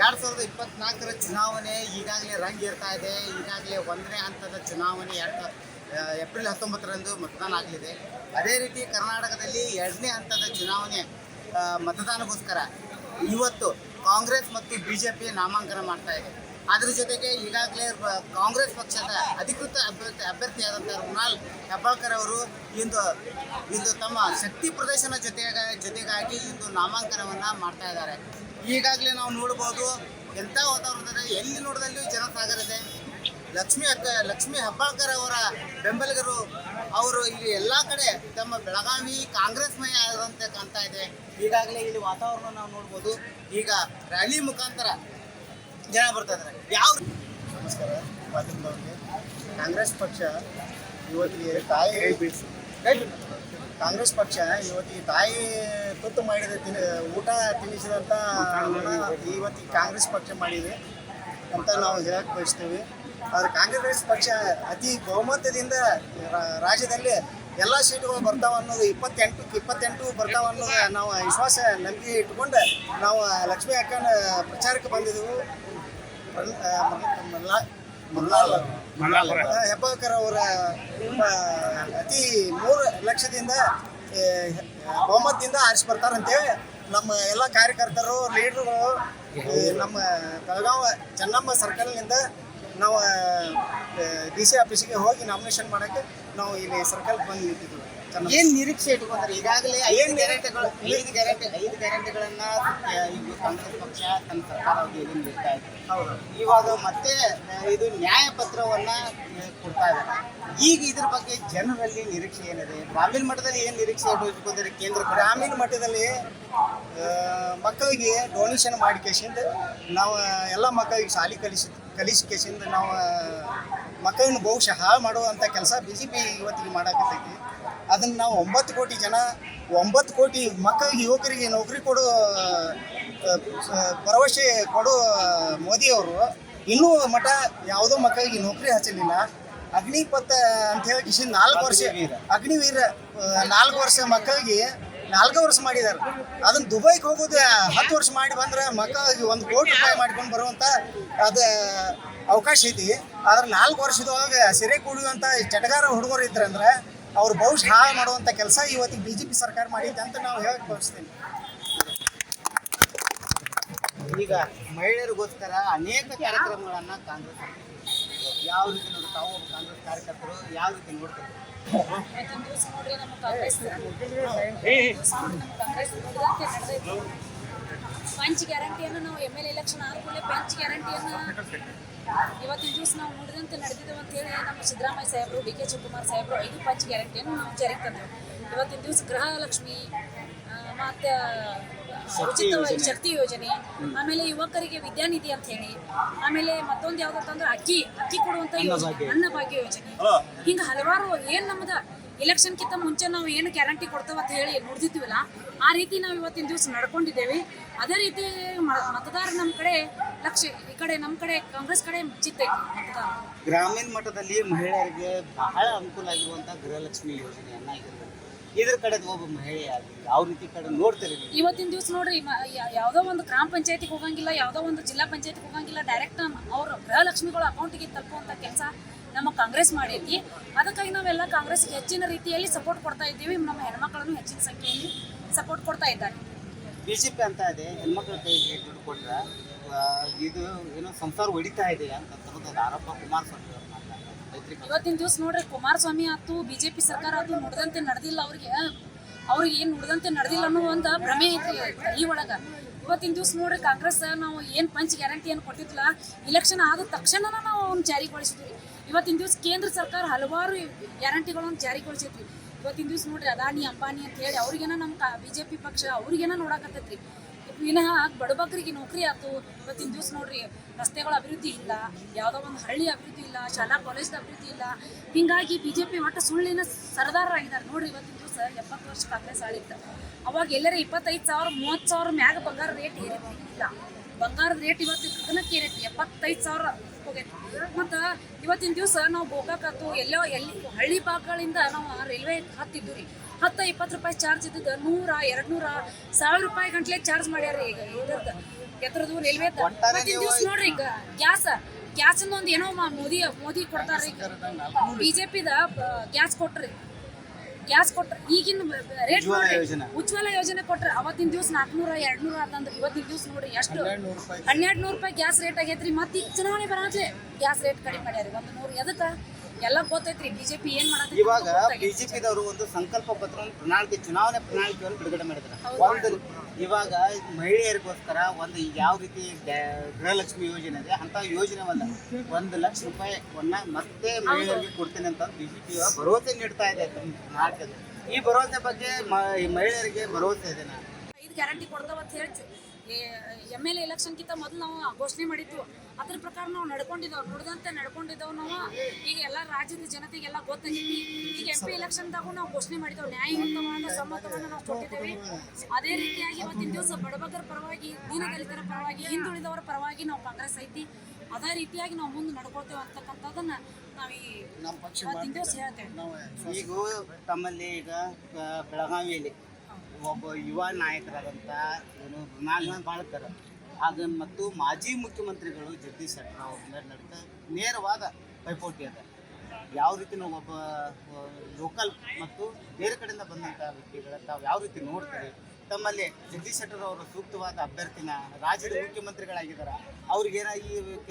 ಎರಡ್ ಸಾವಿರದ ಇಪ್ಪತ್ನಾಲ್ಕರ ಚುನಾವಣೆ ಈಗಾಗಲೇ ರಂಗೇರ್ತಾ ಇದೆ. ಈಗಾಗಲೇ ಒಂದನೇ ಹಂತದ ಚುನಾವಣೆ ಎರಡ್ ಏಪ್ರಿಲ್ ಹತ್ತೊಂಬತ್ತರಂದು ಮತದಾನ ಆಗಲಿದೆ. ಅದೇ ರೀತಿ ಕರ್ನಾಟಕದಲ್ಲಿ ಎರಡನೇ ಹಂತದ ಚುನಾವಣೆ ಮತದಾನಗೋಸ್ಕರ ಇವತ್ತು ಕಾಂಗ್ರೆಸ್ ಮತ್ತು ಬಿ ಜೆ ಪಿ ನಾಮಾಂಕನ ಮಾಡ್ತಾ ಇದೆ. ಅದ್ರ ಜೊತೆಗೆ ಈಗಾಗಲೇ ಕಾಂಗ್ರೆಸ್ ಪಕ್ಷದ ಅಧಿಕೃತ ಅಭ್ಯರ್ಥಿ ಅಭ್ಯರ್ಥಿಯಾದಂಥ ರುಣಾಲ್ ಹೆಬ್ಬಾಳ್ಕರ್ ಅವರು ಇಂದು ಇಂದು ತಮ್ಮ ಶಕ್ತಿ ಪ್ರದರ್ಶನ ಜೊತೆಗ ಜೊತೆಗಾಗಿ ಇಂದು ನಾಮಾಂಕನವನ್ನು ಮಾಡ್ತಾ ಇದ್ದಾರೆ. ಈಗಾಗಲೇ ನಾವು ನೋಡ್ಬೋದು ಎಂಥ ವಾತಾವರಣದಲ್ಲಿ ಎಲ್ಲಿ ನೋಡಿದಲ್ಲಿ ಜನಸಾಗರ ಇದೆ. ಲಕ್ಷ್ಮಿ ಅಕ್ಕ ಲಕ್ಷ್ಮಿ ಹೆಬ್ಬಾಳ್ಕರ್ ಅವರ ಬೆಂಬಲಿಗರು ಅವರು ಇಲ್ಲಿ ಎಲ್ಲ ಕಡೆ ತಮ್ಮ ಬೆಳಗಾವಿ ಕಾಂಗ್ರೆಸ್ಮಯ ಆದಂತೆ ಕಾಣ್ತಾ ಇದೆ. ಈಗಾಗಲೇ ಇಲ್ಲಿ ವಾತಾವರಣ ನಾವು ನೋಡ್ಬೋದು. ಈಗ ರ್ಯಾಲಿ ಮುಖಾಂತರ ಜನ ಬರ್ತಾ ಇದ್ದಾರೆ. ಯಾವ ನಮಸ್ಕಾರ. ಕಾಂಗ್ರೆಸ್ ಪಕ್ಷ ಇವತ್ತಿಗೆ ತಾಯಿ ಕಾಂಗ್ರೆಸ್ ಪಕ್ಷ ಇವತ್ತಿಗೆ ತಾಯಿ ತುತ್ತು ಮಾಡಿದ ಊಟ ತಿನ್ನಿಸಿದಂಥ ಇವತ್ತಿಗೆ ಕಾಂಗ್ರೆಸ್ ಪಕ್ಷ ಮಾಡಿದೆ ಅಂತ ನಾವು ಹೇಳಕ್ಕೆ ಬಯಸ್ತೀವಿ. ಆದರೆ ಕಾಂಗ್ರೆಸ್ ಪಕ್ಷ ಅತಿ ಬಹುಮತದಿಂದ ರಾಜ್ಯದಲ್ಲಿ ಎಲ್ಲ ಸೀಟುಗಳು ಬರ್ತಾವ ಅನ್ನೋದು ಇಪ್ಪತ್ತೆಂಟು ಇಪ್ಪತ್ತೆಂಟು ಬರ್ತಾವ ಅನ್ನೋದು ನಾವು ವಿಶ್ವಾಸ ನಂಬಿಕೆ ಇಟ್ಕೊಂಡು ನಾವು ಲಕ್ಷ್ಮೀ ಅಕ್ಕನ ಪ್ರಚಾರಕ್ಕೆ ಬಂದಿದ್ದೆವು ಮಲ್ಲ- ಹೆಬ್ಬಾಳ್ಕರ್ ಅವರ ಅತಿ ಮೂರು ಲಕ್ಷದಿಂದ ಬಹುಮತದಿಂದ ಆರಿಸಿ ಬರ್ತಾರಂತೇಳಿ ನಮ್ಮ ಎಲ್ಲ ಕಾರ್ಯಕರ್ತರು, ಲೀಡರ್ಗಳು ನಮ್ಮ ಬೆಳಗಾವಿ ಚೆನ್ನಮ್ಮ ಸರ್ಕಲ್ನಿಂದ ನಾವು ಡಿ ಸಿ ಆಫೀಸಿಗೆ ಹೋಗಿ ನಾಮಿನೇಷನ್ ಮಾಡೋಕ್ಕೆ ನಾವು ಇಲ್ಲಿ ಸರ್ಕಲ್ ಬಂದು ನಿಂತಿದ್ವಿ. ಏನು ನಿರೀಕ್ಷೆ ಇಟ್ಕೊಂಡ್ರೆ? ಈಗಾಗಲೇ ಐದು ಗ್ಯಾರಂಟಿಗಳು ಐದು ಗ್ಯಾರಂಟಿ ಐದು ಗ್ಯಾರಂಟಿಗಳನ್ನ ಈಗ ಕಾಂಗ್ರೆಸ್ ಪಕ್ಷ ತನ್ನ ಸರ್ಕಾರ ನೀಡ್ತಾ ಇದೆ. ಹೌದು. ಇವಾಗ ಮತ್ತೆ ಇದು ನ್ಯಾಯಪತ್ರವನ್ನ ಕೊಡ್ತಾ ಇದ್ದಾರೆ ಈಗ ಇದ್ರ ಬಗ್ಗೆ ಜನರಲ್ಲಿ ನಿರೀಕ್ಷೆ ಏನಿದೆ? ಗ್ರಾಮೀಣ ಮಟ್ಟದಲ್ಲಿ ಏನ್ ನಿರೀಕ್ಷೆ ಇಟ್ಕೊಂಡ್ರೆ ಕೇಂದ್ರ ಗ್ರಾಮೀಣ ಮಟ್ಟದಲ್ಲಿ ಮಕ್ಕಳಿಗೆ ಡೊನೇಷನ್ ಮಾಡ್ಕೇಶಿಂದ ನಾವು ಎಲ್ಲ ಮಕ್ಕಳಿಗೆ ಶಾಲೆ ಕಲಿಸಿ ಕಲಿಸಿ ಕೇಸಿಂದ ನಾವು ಮಕ್ಕಳನ್ನ ಬಹುಶಃ ಹಾಳು ಮಾಡುವಂಥ ಕೆಲಸ ಬಿ ಜೆ ಪಿ ಇವತ್ತಿಗೆ ಮಾಡಾಕತ್ತೈತಿ. ಅದನ್ನು ನಾವು ಒಂಬತ್ತು ಕೋಟಿ ಜನ ಒಂಬತ್ತು ಕೋಟಿ ಮಕ್ಕಳಿಗೆ ಯುವಕರಿಗೆ ನೌಕರಿ ಕೊಡೋ ಭರವಸೆ ಕೊಡೋ ಮೋದಿಯವರು ಇನ್ನೂ ಮಠ ಯಾವುದೋ ಮಕ್ಕಳಿಗೆ ನೌಕರಿ ಹಚ್ಚಲಿಲ್ಲ. ಅಗ್ನಿಪಥ ಅಂತ ಹೇಳಿ ನಾಲ್ಕು ವರ್ಷ ಅಗ್ನಿವೀರ ನಾಲ್ಕು ವರ್ಷ ಮಕ್ಕಳಿಗೆ ನಾಲ್ಕು ವರ್ಷ ಮಾಡಿದ್ದಾರೆ. ಅದನ್ನ ದುಬೈಗೆ ಹೋಗೋದು ಹತ್ತು ವರ್ಷ ಮಾಡಿ ಬಂದ್ರೆ ಮಕ್ಕಳಿಗೆ ಒಂದು ಕೋಟಿ ರೂಪಾಯಿ ಮಾಡ್ಕೊಂಡು ಬರುವಂತ ಅದು ಅವಕಾಶ ಐತಿ. ಆದ್ರೆ ನಾಲ್ಕು ವರ್ಷದೊಳಗೆ ಸೆರೆ ಕುಡಿಯುವಂತ ಚಟಗಾರ ಹುಡುಗರು ಇದ್ರಂದ್ರೆ ಅವ್ರು ಬಹುಶಃ ಹಾಳು ಮಾಡುವಂತ ಕೆಲಸ ಇವತ್ತಿಗೆ ಬಿ ಜೆ ಪಿ ಸರ್ಕಾರ ಮಾಡಿದೆ ಅಂತ ನಾವು ಹೇಳಕ್ ಬಯಸ್ತೀನಿ. ಈಗ ಮಹಿಳೆಯರಿಗೋಸ್ಕರ ಅನೇಕ ಕಾರ್ಯಕ್ರಮಗಳನ್ನ ಕಾಂಗ್ರೆಸ್. ಯಾವ ರೀತಿ ನೋಡಿ ತಾವು ಒಬ್ಬ ಕಾಂಗ್ರೆಸ್ ಕಾರ್ಯಕರ್ತರು, ಯಾವ ರೀತಿ ನೋಡ್ತಾರೆ ನಮ್ಮ ಕಾಂಗ್ರೆಸ್ ಪಂಚ್ ಗ್ಯಾರಂಟಿಯನ್ನು ನಾವು ಎಂ ಎಲ್ ಎಲೆಕ್ಷನ್ ಆದ್ಮೇಲೆ ಪಂಚ್ ಗ್ಯಾರಂಟಿಯನ್ನು ಇವತ್ತಿನ ದಿವಸ ನಾವು ನೋಡಿದಂತೆ ನಡೆದಿದ್ದೇವೆ ಅಂತ ಹೇಳಿ ನಮ್ಮ ಸಿದ್ದರಾಮಯ್ಯ ಸಾಹೇಬರು, ಡಿ ಕೆ ಶಿವಕುಮಾರ್ ಸಾಹೇಬರು ಐದು ಪಂಚ್ ಗ್ಯಾರಂಟಿಯನ್ನು ನಾವು ಜಾರಿಗೆ ತಂದೆವು ಇವತ್ತಿನ ದಿವಸ ಗೃಹಲಕ್ಷ್ಮಿ ಮತ್ತೆ ಉಚಿತ ಶಕ್ತಿ ಯೋಜನೆ. ಆಮೇಲೆ ಯುವಕರಿಗೆ ವಿದ್ಯಾನಿಧಿ ಅಂತ ಹೇಳಿ. ಆಮೇಲೆ ಮತ್ತೊಂದು ಯಾವ್ದಂತಂದ್ರೆ ಅಕ್ಕಿ ಅಕ್ಕಿ ಕೊಡುವಂತ ಯೋಜನೆ. ಅನ್ನ ಭಾಗ್ಯ ಯೋಜನೆ. ಹಿಂಗ ಹಲವಾರು ಏನ್ ನಮ್ದ ಎಲೆಕ್ಷನ್ಕಿಂತ ಮುಂಚೆ ನಾವು ಏನು ಗ್ಯಾರಂಟಿ ಕೊಡ್ತೇವೆ ಅಂತ ಹೇಳಿ ನೋಡ್ತಿದ್ವಿಲ್ಲ ಆ ರೀತಿ ನಾವು ಇವತ್ತಿನ ದಿವಸ ನಡ್ಕೊಂಡಿದ್ದೇವೆ. ಅದೇ ರೀತಿ ಮತದಾರ ನಮ್ಮ ಕಡೆ ಲಕ್ಷ ಈ ಕಡೆ ನಮ್ಮ ಕಡೆ ಕಾಂಗ್ರೆಸ್ ಕಡೆ ಮುಚ್ಚಿತ್ತೆ ಮತದಾರ. ಗ್ರಾಮೀಣ ಮಟ್ಟದಲ್ಲಿ ಮಹಿಳೆಯರಿಗೆ ಬಹಳ ಅನುಕೂಲ ಆಗಿರುವಂತಹ ಗೃಹಲಕ್ಷ್ಮಿ ಯೋಜನೆಯನ್ನ ಇದ್ರ ಕಡೆ ಒಬ್ಬ ಮಹಿಳೆಯಾಗಿ ಯಾವ ರೀತಿ ಕಡೆ ನೋಡ್ತಾರೆ? ಇವತ್ತಿನ ದಿವಸ ನೋಡ್ರಿ ಮ- ಯಾ- ಯಾವ್ದೋ ಒಂದು ಗ್ರಾಮ ಪಂಚಾಯತಿಗೆ ಹೋಗಂಗಿಲ್ಲ ಯಾವ್ದೋ ಒಂದು ಜಿಲ್ಲಾ ಪಂಚಾಯತಿಗೆ ಹೋಗಂಗಿಲ್ಲ ಡೈರೆಕ್ಟ್ ಅವ್ರ ಗೃಹಲಕ್ಷ್ಮಿಗಳ ಅಕೌಂಟಿಗೆ ತಲುಪುವಂತ ಕೆಲಸ ನಮ್ಮ ಕಾಂಗ್ರೆಸ್ ಮಾಡೈತಿ ಅದಕ್ಕಾಗಿ ನಾವೆಲ್ಲ ಕಾಂಗ್ರೆಸ್ಗೆ ಹೆಚ್ಚಿನ ರೀತಿಯಲ್ಲಿ ಸಪೋರ್ಟ್ ಕೊಡ್ತಾ ಇದ್ದೀವಿ. ನಮ್ಮ ಹೆಣ್ಮಕ್ಳನ್ನು ಹೆಚ್ಚಿನ ಸಂಖ್ಯೆಯಲ್ಲಿ ಸಪೋರ್ಟ್ ಕೊಡ್ತಾ ಇದ್ದಾರೆ. ಬಿಜೆಪಿ ಅಂತ ಇದೆ. ಹೆಣ್ಮಕ್ಳ ಕೈಗೆ ದುಡ್ಡು ಕೊಟ್ರೆ ಆ, ಇದು ಏನೋ ಸಂಸಾರ ಹೊಡಿತಾ ಇದೆ ಅಂತ ತರದ ಆರೋಪ ಕುಮಾರಸ್ವಾಮಿ ಅವ್ರು. ಇವತ್ತಿನ ದಿವಸ ನೋಡ್ರಿ, ಕುಮಾರಸ್ವಾಮಿ ಆತು ಬಿಜೆಪಿ ಸರ್ಕಾರ ಆತು ನುಡ್ದಂತೆ ನಡೆದಿಲ್ಲ ಅವ್ರಿಗೆ. ಅವ್ರಿಗೆ ಏನು ನುಡ್ದಂತೆ ನಡೆದಿಲ್ಲ ಅನ್ನೋ ಒಂದು ಭ್ರಮೆ ಐತಿ ಈ ಒಳಗ. ಇವತ್ತಿನ ದಿವಸ ನೋಡ್ರಿ, ಕಾಂಗ್ರೆಸ್ ನಾವು ಏನು ಪಂಚ್ ಗ್ಯಾರಂಟಿ ಏನು ಕೊಟ್ಟಿದ್ಲ? ಇಲೆಕ್ಷನ್ ಆದ ತಕ್ಷಣ ನಾವು ಅವ್ನ ಜಾರಿಗೊಳಿಸಿದ್ವಿ. ಇವತ್ತಿನ ದಿವಸ ಕೇಂದ್ರ ಸರ್ಕಾರ ಹಲವಾರು ಗ್ಯಾರಂಟಿಗಳನ್ನು ಜಾರಿಗೊಳಿಸೈತ್ರಿ ಇವತ್ತಿನ ದಿವಸ ನೋಡ್ರಿ, ಅದಾನಿ, ಅಂಬಾನಿ ಅಂತ ಹೇಳಿ ಅವ್ರಿಗೇನ ನಮ್ಮ ಬಿಜೆಪಿ ಪಕ್ಷ ಅವ್ರಿಗೇನ ನೋಡಾಕತ್ತೈತ್ರಿ. ವಿನಃ ಬಡಬಗ್ರಿಗೆ ನೌಕರಿ ಆಯ್ತು ಇವತ್ತಿನ ದಿವಸ ನೋಡ್ರಿ, ರಸ್ತೆಗಳ ಅಭಿವೃದ್ಧಿ ಇಲ್ಲ, ಯಾವುದೋ ಒಂದು ಹಳ್ಳಿ ಅಭಿವೃದ್ಧಿ ಇಲ್ಲ, ಶಾಲಾ ಕಾಲೇಜ್ದ ಅಭಿವೃದ್ಧಿ ಇಲ್ಲ. ಹಿಂಗಾಗಿ ಬಿ ಜೆ ಪಿ ಒಟ್ಟು ಸುಳ್ಳಿನ ನೋಡ್ರಿ ಇವತ್ತಿನ ದಿವಸ ಎಪ್ಪತ್ತು ವರ್ಷ ಕಾಂಗ್ರೆಸ್ ಆಳಿತ್ತು. ಅವಾಗ ಎಲ್ಲರ ಇಪ್ಪತ್ತೈದು ಸಾವಿರ, ಮೂವತ್ತು ಸಾವಿರ ಮ್ಯಾಗ ಬಂಗಾರ ರೇಟ್ ಏರೈತಿ ಇಲ್ಲ ಬಂಗಾರದ ರೇಟ್ ಇವತ್ತು ಗಗನಕ್ಕೆ ಏರೈತಿ ಎಪ್ಪತ್ತೈದು ಸಾವಿರ ಹೋಗೈತಿ ಮತ್ತು ಇವತ್ತಿನ ದಿವಸ ನಾವು ಗೋಕಾಕತ್ತು ಎಲ್ಲೋ ಎಲ್ಲಿ ಹಳ್ಳಿ ಭಾಗಗಳಿಂದ ನಾವು ರೈಲ್ವೆ ಹತ್ತಿದ್ದು ರೀ ಹತ್ತು ಇಪ್ಪತ್ತು ರೂಪಾಯಿ ಚಾರ್ಜ್ ಇದ್ದದ್ದು ನೂರ ಎರಡು ನೂರ ಸಾವಿರ ರೂಪಾಯಿ ಗಂಟ್ಲೆ ಚಾರ್ಜ್ ಮಾಡ್ಯಾರ ಈಗ ಇದ್ರದ್ದು. ಎತ್ತರದು ರೈಲ್ವೆ ದಿವಸ ನೋಡ್ರಿ ಈಗ ಗ್ಯಾಸ್ ಗ್ಯಾಸನ್ನ ಒಂದು ಏನೋ ಮೋದಿ ಮೋದಿ ಕೊಡ್ತಾರ್ರಿ ಬಿಜೆಪಿದ ಗ್ಯಾಸ್ ಕೊಟ್ರಿ. ಗ್ಯಾಸ್ ಕೊಟ್ರೆ. ಈಗಿನ ರೇಟ್ ಉಜ್ವಲ ಯೋಜನೆ. ಉಜ್ವಲ ಯೋಜನೆ ಕೊಟ್ರಿ. ಅವತ್ತಿನ ದಿವಸ ನಾಲ್ಕನೂರ ಎರಡ್ನೂರ ಅಂತಂದ್ರೆ ಇವತ್ತಿನ ದಿವಸ ನೋಡಿ ಎಷ್ಟು ಹನ್ನೆರಡು ನೂರು ರೂಪಾಯಿ. ಗ್ಯಾಸ್ ರೇಟ್ ಆಗೈತ್ರಿ. ಮತ್ತೆ ಈಗ ಚುನಾವಣೆ ಬರಾತ್ಲೆ ಗ್ಯಾಸ್ ರೇಟ್ ಕಡಿಮೆ ಮಾಡ್ಯಾರಿ ಒಂದು ನೂರು. ಎದಕ್ಕ? ಎಲ್ಲ ಗೊತ್ತೈತ್ರಿ ಬಿಜೆಪಿ ಏನ್ ಮಾಡತ್ತೆ ಇವಾಗ ಬಿಜೆಪಿದವರು ಒಂದು ಸಂಕಲ್ಪ ಪತ್ರವನ್ನು ಪ್ರಣಾಳಿಕೆ ಚುನಾವಣೆ ಪ್ರಣಾಳಿಕೆಯನ್ನು ಬಿಡುಗಡೆ ಮಾಡಿದ್ದಾರೆ ಒಂದು ಇವಾಗ ಮಹಿಳೆಯರಿಗೋಸ್ಕರ ಒಂದು ಯಾವ ರೀತಿ ಗೃಹಲಕ್ಷ್ಮಿ ಯೋಜನೆ ಇದೆ ಅಂತ ಯೋಜನೆ ಒಂದು ಒಂದು ಲಕ್ಷ ರೂಪಾಯಿವನ್ನ ಮತ್ತೆ ಮಹಿಳೆಯರಿಗೆ ಕೊಡ್ತೇನೆ ಅಂತ ಬಿಜೆಪಿ ಭರವಸೆ ನೀಡ್ತಾ ಇದೆ ಈ ಭರವಸೆ ಬಗ್ಗೆ ಮಹಿಳೆಯರಿಗೆ ಭರವಸೆ ಇದೆ ನಾನು ಇದು ಗ್ಯಾರಂಟಿ ಕೊಡ್ತಾವ ಅಂತ ಹೇಳಿ ಎಂ ಎಲ್ ಎಲೆಕ್ಷನ್ಗಿಂತ ಮೊದಲು ನಾವು ಘೋಷಣೆ ಮಾಡಿದ್ವು ಅದ್ರ ಪ್ರಕಾರ ನಾವು ನಡ್ಕೊಂಡಿದ್ದೇವೆ. ನೋಡಿದಂತೆ ನಡ್ಕೊಂಡಿದ್ದೇವೆ ನಾವು. ಈಗ ಎಲ್ಲ ರಾಜ್ಯದ ಜನತೆಗೆಲ್ಲ ಗೊತ್ತಾಗೈತಿ. ಈಗ ಎಂ ಪಿ ಎಲೆಕ್ಷನ್ದಾಗೂ ನಾವು ಘೋಷಣೆ ಮಾಡಿದ್ದೇವೆ. ನ್ಯಾಯಯುತವಾದ ಸಮ್ಮತವನ್ನು ನಾವು ಕೊಟ್ಟಿದ್ದೇವೆ. ಅದೇ ರೀತಿಯಾಗಿ ಇವತ್ತಿನ ದಿವಸ ಬಡಬಗರ ಪರವಾಗಿ ದೀನದಲಿತರ ಪರವಾಗಿ ಹಿಂದುಳಿದವರ ಪರವಾಗಿ ನಾವು ಕಾಂಗ್ರೆಸ್ ಐತಿ. ಅದೇ ರೀತಿಯಾಗಿ ನಾವು ಮುಂದೆ ನಡ್ಕೊಳ್ತೇವೆ ಅಂತಕ್ಕಂಥದ್ದನ್ನ ನಾವು ಈ ನಮ್ಮ ಪಕ್ಷ ಇವತ್ತಿನ ದಿವಸ ಹೇಳ್ತೇವೆ. ಈಗ ತಮ್ಮಲ್ಲಿ ಈಗ ಬೆಳಗಾವಿಯಲ್ಲಿ ಒಬ್ಬ ಯುವ ನಾಯಕರಾದಂಥ ಏನು ಬಾಳ್ಕರ್. ಹಾಗೆ ಮತ್ತು ಮಾಜಿ ಮುಖ್ಯಮಂತ್ರಿಗಳು ಜಗದೀಶ್ ಶೆಟ್ಟರ್ ಅವ್ರ ಮೇಲೆ ನಡೆದ ನೇರವಾದ ಪೈಪೋಟಿ ಅದ. ಯಾವ ರೀತಿ ನಾವು ಒಬ್ಬ ಲೋಕಲ್ ಮತ್ತು ಬೇರೆ ಕಡೆಯಿಂದ ಬಂದಂಥ ವ್ಯಕ್ತಿಗಳ ತಾವು ಯಾವ ರೀತಿ ನೋಡ್ತಾರೆ ತಮ್ಮಲ್ಲಿ ಜಗದೀಶ್ ಶೆಟ್ಟರ್ ಅವರು ಸೂಕ್ತವಾದ ಅಭ್ಯರ್ಥಿನ ರಾಜ್ಯದ ಮುಖ್ಯಮಂತ್ರಿಗಳಾಗಿದ್ದಾರೆ. ಅವ್ರಿಗೇನ ಈ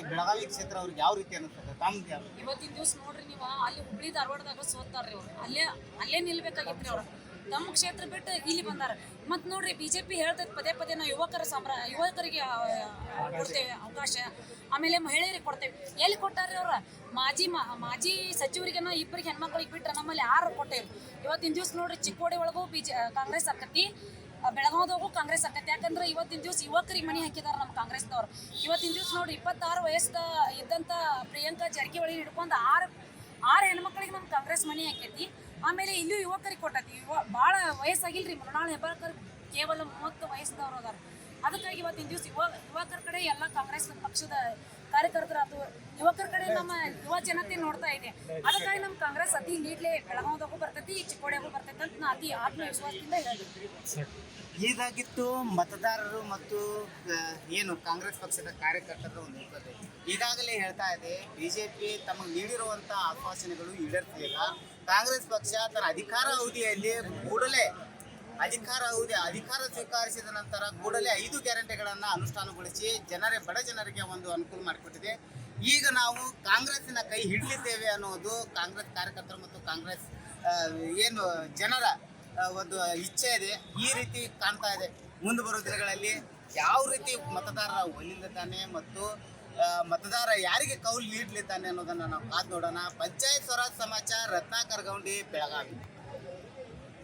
ಬೆಳಗಾವಿ ಕ್ಷೇತ್ರ ಅವ್ರಿಗೆ ಯಾವ ರೀತಿ ಅನ್ನಿಸ್ತದೆ ಯಾವ ಇವತ್ತಿನ ದಿವಸ ನೋಡ್ರಿ ನೀವು, ಅಲ್ಲಿ ಹುಬ್ಳಿ ಧಾರವಾಡದಾಗ ಸೋತಾರ್ರಿ ಅವ್ರು. ಅಲ್ಲೇ ಅಲ್ಲೇ ನಿಲ್ಬೇಕಾಗಿತ್ರಿ ಅವ್ರು. ತಮ್ಮ ಕ್ಷೇತ್ರ ಬಿಟ್ಟು ಇಲ್ಲಿ ಬಂದಾರ. ಮತ್ ನೋಡ್ರಿ, ಬಿಜೆಪಿ ಹೇಳ್ತೈತೆ ಪದೇ ಪದೇ ನಾವು ಯುವಕರ ಸಂಭ್ರ ಯುವಕರಿಗೆ ಕೊಡ್ತೇವೆ ಅವಕಾಶ. ಆಮೇಲೆ ಮಹಿಳೆಯರಿಗೆ ಕೊಡ್ತೇವೆ. ಎಲ್ಲಿ ಕೊಟ್ಟಾರ್ರಿ ಅವ್ರ? ಮಾಜಿ ಮಾಜಿ ಸಚಿವರಿಗೆ ಇಬ್ಬರಿಗೆ ಹೆಣ್ಮಕ್ಳಿಗೆ ಬಿಟ್ರೆ ನಮ್ಮಲ್ಲಿ ಆರು ಕೊಟ್ಟೇವಿ ಇವತ್ತಿನ ದಿವಸ ನೋಡ್ರಿ, ಚಿಕ್ಕೋಡಿ ಒಳಗೂ ಬಿಜೆ ಕಾಂಗ್ರೆಸ್ ಆಕತಿ ಬೆಳಗಾವ್ದಾಗೂ ಕಾಂಗ್ರೆಸ್ ಆಕತಿ. ಯಾಕಂದ್ರೆ ಇವತ್ತಿನ ದಿವಸ ಯುವಕರಿಗೆ ಮಣಿ ಹಾಕಿದಾರೆ ನಮ್ಮ ಕಾಂಗ್ರೆಸ್ನವ್ರು. ಇವತ್ತಿನ ದಿವಸ ನೋಡ್ರಿ, ಇಪ್ಪತ್ತಾರು ವಯಸ್ಸದ ಇದ್ದಂತ ಪ್ರಿಯಾಂಕಾ ಜಾರಕಿಹೊಳಿ ಹಿಡ್ಕೊಂಡು ಆರು ಆರು ಹೆಣ್ಮಕ್ಳಿಗೆ ನಮ್ಮ ಕಾಂಗ್ರೆಸ್ ಮನಿ ಹಾಕೈತಿ ಆಮೇಲೆ ಇಲ್ಲೂ ಯುವಕರಿಗೆ ಕೊಟ್ಟತಿ. ಯುವ ಭಾಳ ವಯಸ್ಸಾಗಿಲ್ರಿ ಮೃಣಾಲ್ ಹೆಬ್ಬಾಳ್ಕರ್ ಕೇವಲ ಮೂವತ್ತು ವಯಸ್ಸದವ್ರು ಅದಾರ. ಅದಕ್ಕಾಗಿ ಇವತ್ತಿನ ದಿವಸ ಯುವ, ಯುವಕರ ಕಡೆ ಎಲ್ಲ ಕಾಂಗ್ರೆಸ್ ಪಕ್ಷದ ಕಾರ್ಯಕರ್ತರು ಅಥವಾ ಯುವಕರ ಕಡೆ ನಮ್ಮ ಯುವ ಜನತೆ ನೋಡ್ತಾ ಇದೆ. ಅದಕ್ಕಾಗಿ ನಮ್ಮ ಕಾಂಗ್ರೆಸ್ ಅತಿ ನೀಟ್ಲೆ ಬೆಳಗಾವದಾಗೂ ಬರ್ತೈತಿ, ಚಿಕ್ಕೋಡಿಯಾಗೂ ಬರ್ತೈತಿ ಅಂತ ನಾ ಅತಿ ಆತ್ಮವಿಶ್ವಾಸದಿಂದ ಹೇಳಿದ್ರಿ ಇದಾಗಿತ್ತು ಮತದಾರರು ಮತ್ತು ಏನು ಕಾಂಗ್ರೆಸ್ ಪಕ್ಷದ ಕಾರ್ಯಕರ್ತರ ಒಂದು ಈಗಾಗಲೇ ಹೇಳ್ತಾ ಇದೆ ಬಿಜೆಪಿ ತಮಗೆ ನೀಡಿರುವಂಥ ಆಶ್ವಾಸನೆಗಳು ಈಡೇರ್ತಿಲ್ಲ. ಕಾಂಗ್ರೆಸ್ ಪಕ್ಷ ತನ್ನ ಅಧಿಕಾರ ಅವಧಿಯಲ್ಲಿ ಕೂಡಲೇ ಅಧಿಕಾರ ಅವಧಿ, ಅಧಿಕಾರ ಸ್ವೀಕರಿಸಿದ ನಂತರ ಕೂಡಲೇ ಐದು ಗ್ಯಾರಂಟಿಗಳನ್ನು ಅನುಷ್ಠಾನಗೊಳಿಸಿ ಜನರೇ, ಬಡ ಜನರಿಗೆ ಒಂದು ಅನುಕೂಲ ಮಾಡಿಕೊಟ್ಟಿದೆ. ಈಗ ನಾವು ಕಾಂಗ್ರೆಸ್ಸಿನ ಕೈ ಹಿಡಿಲಿದ್ದೇವೆ ಅನ್ನೋದು ಕಾಂಗ್ರೆಸ್ ಕಾರ್ಯಕರ್ತರು ಮತ್ತು ಕಾಂಗ್ರೆಸ್ ಏನು ಜನರ ಒಂದು ಇಚ್ಛೆ ಇದೆ. ಈ ರೀತಿ ಕಾಣ್ತಾ ಇದೆ. ಮುಂದೆ ಬರುವ ದಿನಗಳಲ್ಲಿ ಯಾವ ರೀತಿ ಮತದಾರರ ಒಲಿಂದತಾನೆ ಮತ್ತು ಮತದಾರ ಯಾರಿಗೆ ಕೌಲ್ ನೀಡಲಿದ್ದಾನೆ ಅನ್ನೋದನ್ನ ನಾವು ಕಾದು ನೋಡೋಣ. ಪಂಚಾಯತ್ ಸ್ವರಾಜ್ ಸಮಾಚಾರ ರತ್ನಾಕರ್ ಗೌಂಡಿ ಬೆಳಗಾವಿ.